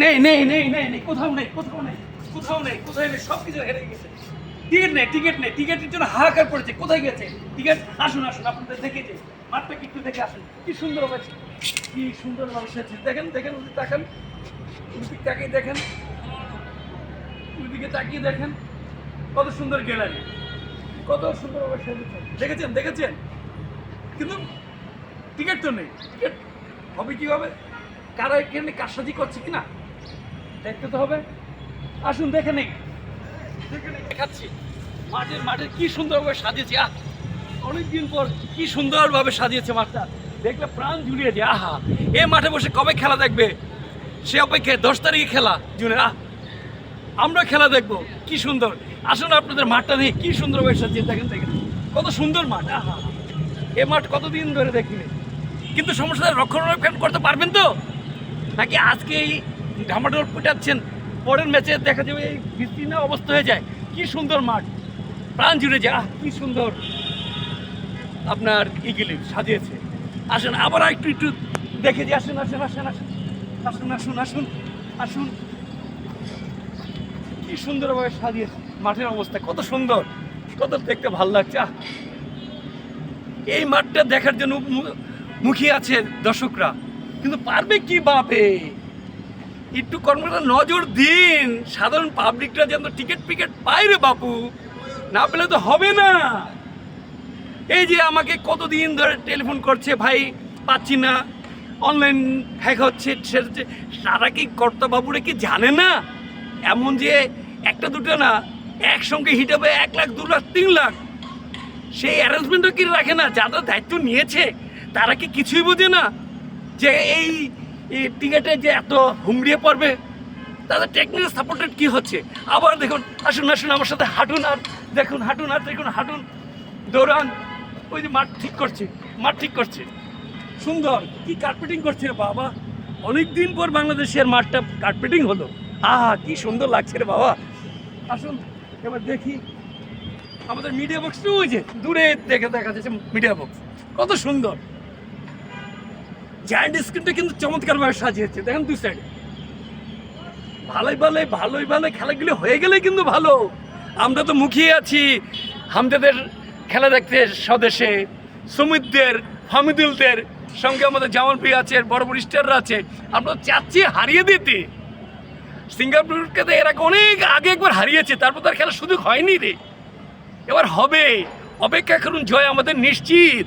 নেই নেই নেই নেই নেই, কোথাও নেই কোথাও নেই কোথাও নেই কোথাও নেই সব কিছু হেরে গেছে। টিকিট নেই টিকিট নেই, টিকিটের জন্য হাহাকার পড়েছে কোথায় গেছে? টিকিট, আসুন আসুন, আপনাদের দেখে যে মাঠটা একটু দেখে আসুন, কি সুন্দর হয়েছে, কি সুন্দর মানুষ আছে দেখেন দেখেন ওদিকে তাকান ওদিকে তাকিয়ে দেখেন ওইদিকে তাকিয়ে দেখেন, কত সুন্দর গ্যালারি, কত সুন্দর দেখেছেন দেখেছেন? কিন্তু টিকিট তো নেই, টিকিট হবে কি হবে কারা এখানে কারসাজি করছে কিনা? দেখতে তো হবে। আসুন, দেখে নেই। দেখে নেই দেখাচ্ছি। মাঠের মাঠে কি সুন্দরভাবে সাজিয়েছে, আহ! অনেকদিন পর কি সুন্দরভাবে সাজিয়েছে মাঠটা। দেখলে প্রাণ জুড়িয়ে যায়, আহা! এ মাঠে বসে কবে খেলা দেখবে? সে অপেক্ষায় দশ তারিখে খেলা, জুনে, আহ! আমরা খেলা দেখব, কি সুন্দর। আসুন, আপনাদের মাঠটা দেখে, কি সুন্দরভাবে সাজিয়ে দেখেন দেখেন। কত সুন্দর মাঠ, আহা! এ মাঠ কতদিন ধরে দেখিনি। কিন্তু সমস্যাটা রক্ষণাবেক্ষণ করতে পারবেন তো? নাকি আজকে এই ঢামাডোল পেটাচ্ছেন, পরের ম্যাচে দেখা যাবে এই বিস্তীর্ণ অবস্থা হয়ে যায়। কি সুন্দর মাঠ, প্রাণ জুড়ে যায়। আহ, কী সুন্দর আপনার ইগিলি সাজিয়েছে। আসেন, আবার একটু একটু দেখে যে আসেন আসেন আসেন আসেন। আসুন আসুন আসুন আসুন। কি সুন্দরভাবে সাজিয়েছে। মাঠের অবস্থা কত সুন্দর, কত দেখতে ভালো লাগছে। আহ, এই মাঠটা দেখার জন্য মুখিয়ে আছে দর্শকরা। কিন্তু পারবে কি বাপে? একটু কর্মটা নজর দিন। সাধারণ পাবলিকরা যেন টিকিট ফিকেট পায় রে বাপু। না পেলে তো হবে না। এই যে আমাকে কতদিন ধরে টেলিফোন করছে, ভাই, পাচ্ছি না। অনলাইন হ্যাক হচ্ছে তারা কি কর্তাবাবুরা কি জানে না? এমন যে একটা দুটো না, একসঙ্গে হিট হবে এক লাখ, দু লাখ, তিন লাখ। সেই অ্যারেঞ্জমেন্টও কি রাখে না? যারা দায়িত্ব নিয়েছে, তারা কি কিছুই বোঝে না যে এই এই টিকিটে যে এত হুমড়িয়ে পড়বে, তাদের টেকনিক্যাল সাপোর্টেড কি হচ্ছে? আবার দেখুন, আসুন আসুন আমার সাথে হাঁটুন আর দেখুন, হাঁটুন আর দেখুন, হাঁটুন, দৌড়ান। ওই যে মাঠ ঠিক করছে, মাঠ ঠিক করছে। সুন্দর, কি কার্পেটিং করছে রে বাবা। অনেক দিন পর বাংলাদেশের মাঠটা কার্পেটিং হলো। আহা, কি সুন্দর লাগছে রে বাবা। আসুন, এবার দেখি। আমাদের মিডিয়া বক্সটা ওই যে, দূরে দেখে দেখা যাচ্ছে মিডিয়া বক্স কত সুন্দর। জায়ান্ট স্ক্রিনটা কিন্তু চমৎকারভাবে সাজিয়েছে। দেখেন দুই সাইডে ভালোই ভালোই ভালোই ভালো খেলাগুলি হয়ে গেলে কিন্তু ভালো। আমরা তো মুখিয়ে আছি হামদাদের খেলা দেখতে স্বদেশে। সুমিতদের, হামিদুলদের সঙ্গে আমাদের জামাল ভাই আছে, বড় বড় স্টাররা আছে। আমরা চাচ্ছি হারিয়ে দিতে। সিঙ্গাপুরকে তো এরা অনেক আগে একবার হারিয়েছে, তারপর তার খেলার সুযোগ হয়নি রে। এবার হবে। অপেক্ষা করুন, জয় আমাদের নিশ্চিত।